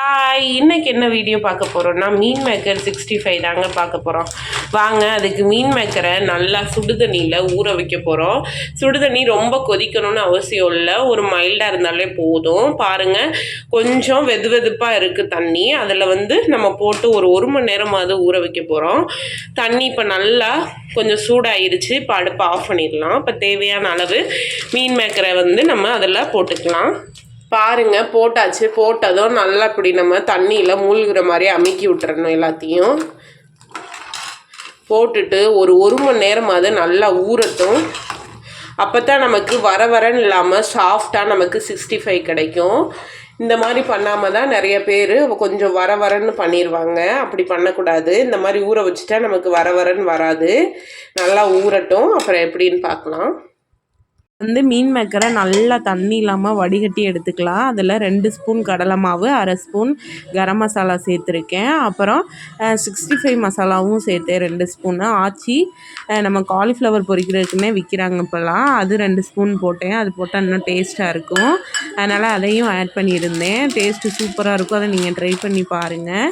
Hi இன்னைக்கு என்ன video பார்க்க போகிறோம்னா மீன் மேக்கர் சிக்ஸ்டி ஃபைவ் தாங்க பார்க்க போகிறோம் வாங்க அதுக்கு மீன் மேக்கரை நல்லா சுடுதண்ணியில் ஊற வைக்க போகிறோம் சுடுதண்ணி ரொம்ப கொதிக்கணும்னு அவசியம் இல்லை. ஒரு மைல்டாக இருந்தாலே போதும். பாருங்கள் கொஞ்சம் வெது வெதுப்பாக இருக்குது தண்ணி. அதில் வந்து நம்ம போட்டு ஒரு ஒரு மணி நேரமாவது ஊற வைக்க போகிறோம் தண்ணி இப்போ நல்லா கொஞ்சம் சூடாயிருச்சு. இப்போ அடுப்பை ஆஃப் பண்ணிடலாம். இப்போ தேவையான அளவு மீன் மேக்கரை வந்து நம்ம அதில் போட்டுக்கலாம். பாருங்க போட்டாச்சு. போட்டதும் நல்லா இப்படி நம்ம தண்ணியில் மூழ்கிற மாதிரி அமுக்கி விட்டுறணும் எல்லாத்தையும். போட்டுட்டு ஒரு ஒரு மணி நேரமாவது நல்லா ஊறட்டும். அப்போ தான் நமக்கு வர வரன்னு இல்லாமல் சாஃப்டாக நமக்கு சிக்ஸ்டி ஃபைவ் கிடைக்கும். இந்த மாதிரி பண்ணாமல் தான் நிறைய பேர் கொஞ்சம் வர வரன்னு பண்ணிடுவாங்க அப்படி பண்ணக்கூடாது. இந்த மாதிரி ஊற வச்சுட்டா நமக்கு வர வரன்னு வராது. நல்லா ஊறட்டும். அப்புறம் எப்படின்னு பார்க்கலாம். வந்து மீன் மேக்கரை நல்லா தண்ணி இல்லாமல் வடிகட்டி எடுத்துக்கலாம். அதில் ரெண்டு ஸ்பூன் கடலை மாவு அரை ஸ்பூன் கரம் மசாலா சேர்த்துருக்கேன். அப்புறம் சிக்ஸ்டி ஃபைவ் மசாலாவும் சேர்த்தேன் ரெண்டு ஸ்பூனு. ஆச்சி நம்ம காலிஃப்ளவர் பொரிக்கிறதுக்குன்னே விற்கிறாங்க இப்போல்லாம். அது ரெண்டு ஸ்பூன் போட்டேன். அது போட்டால் இன்னும் டேஸ்ட்டாக இருக்கும். அதனால் அதையும் ஆட் பண்ணியிருந்தேன். டேஸ்ட்டு சூப்பராக இருக்கும். அதை நீங்கள் ட்ரை பண்ணி பாருங்கள்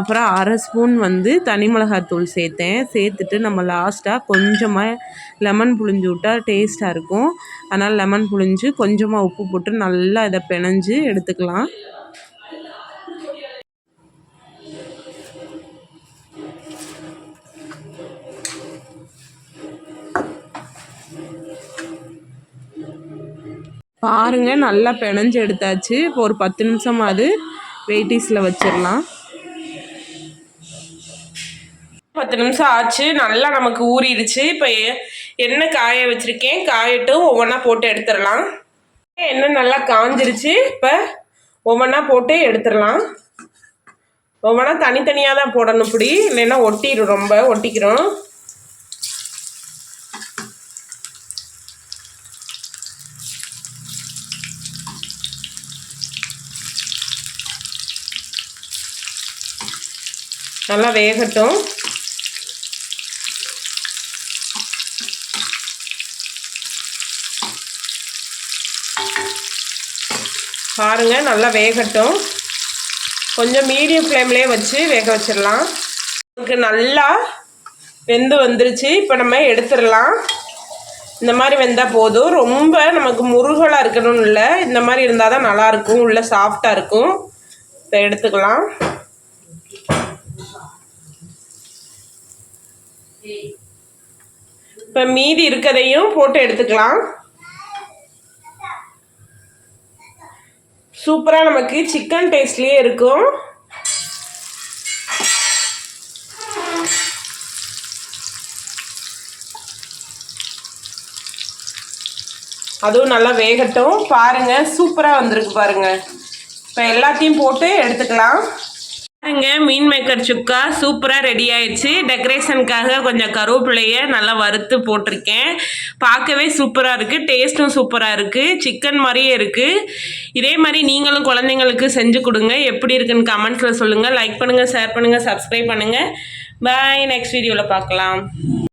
அப்புறம் அரை ஸ்பூன் வந்து தனி மிளகாத்தூள் சேர்த்தேன். சேர்த்துட்டு நம்ம லாஸ்ட்டாக கொஞ்சமாக லெமன் புழிஞ்சு விட்டால் டேஸ்ட்டாக இருக்கும். அதனால் லெமன் புழிஞ்சு கொஞ்சமாக உப்பு போட்டு நல்லா இதை பிணைஞ்சு எடுத்துக்கலாம். பாருங்க நல்லா பிணைஞ்சு எடுத்தாச்சு. இப்போ ஒரு பத்து நிமிஷமாவது வெயிட்டிஸில் வச்சிடலாம். பத்து நிமிஷம் ஆச்சு. நல்லா நமக்கு ஊறிடுச்சு. இப்போ என்ன காய வச்சுருக்கேன்? காயட்டும் ஒவ்வொன்றா போட்டு எடுத்துடலாம். என்ன நல்லா காஞ்சிருச்சு இப்போ ஒவ்வொன்றா போட்டு எடுத்துடலாம். ஒவ்வொன்றா தனித்தனியாக தான் போடணும் இப்படி இல்லைன்னா ஒட்டிடும் ரொம்ப ஒட்டிக்கிறோம். நல்லா வேகட்டும். பாருங்கள் நல்லா வேகட்டும். கொஞ்சம் மீடியம் ஃப்ளேம்லேயே வச்சு வேக வச்சிடலாம். நமக்கு நல்லா வெந்து வந்துருச்சு இப்போ நம்ம எடுத்துடலாம். இந்த மாதிரி வெந்தால் போதும். ரொம்ப நமக்கு முருகலாக இருக்கணும்னு இல்லை. இந்த மாதிரி இருந்தால் தான் நல்லாயிருக்கும் உள்ளே சாஃப்டாக இருக்கும். இப்போ எடுத்துக்கலாம். இப்போ மீதி இருக்கதையும் போட்டு எடுத்துக்கலாம். சூப்பராக நமக்கு சிக்கன் டேஸ்ட்லேயே இருக்கும். அதுவும் நல்லா வேகட்டும். பாருங்கள் சூப்பராக வந்திருக்கு பாருங்கள் இப்போ எல்லாத்தையும் போட்டு எடுத்துக்கலாம். அங்கே மீன் மேக்கர் சுக்கா சூப்பராக ரெடி ஆயிடுச்சு. டெக்கரேஷனுக்காக கொஞ்சம் கருவேப்பிலையை நல்லா வறுத்து போட்டிருக்கேன். பார்க்கவே சூப்பராக இருக்குது டேஸ்ட்டும் சூப்பராக இருக்குது சிக்கன் மாதிரியே இருக்குது இதே மாதிரி நீங்களும் குழந்தைங்களுக்கு செஞ்சு கொடுங்க. எப்படி இருக்குன்னு கமெண்ட்ஸில் சொல்லுங்கள் லைக் பண்ணுங்கள் ஷேர் பண்ணுங்கள் சப்ஸ்கிரைப் பண்ணுங்கள் பாய் நெக்ஸ்ட் வீடியோவில் பார்க்கலாம்.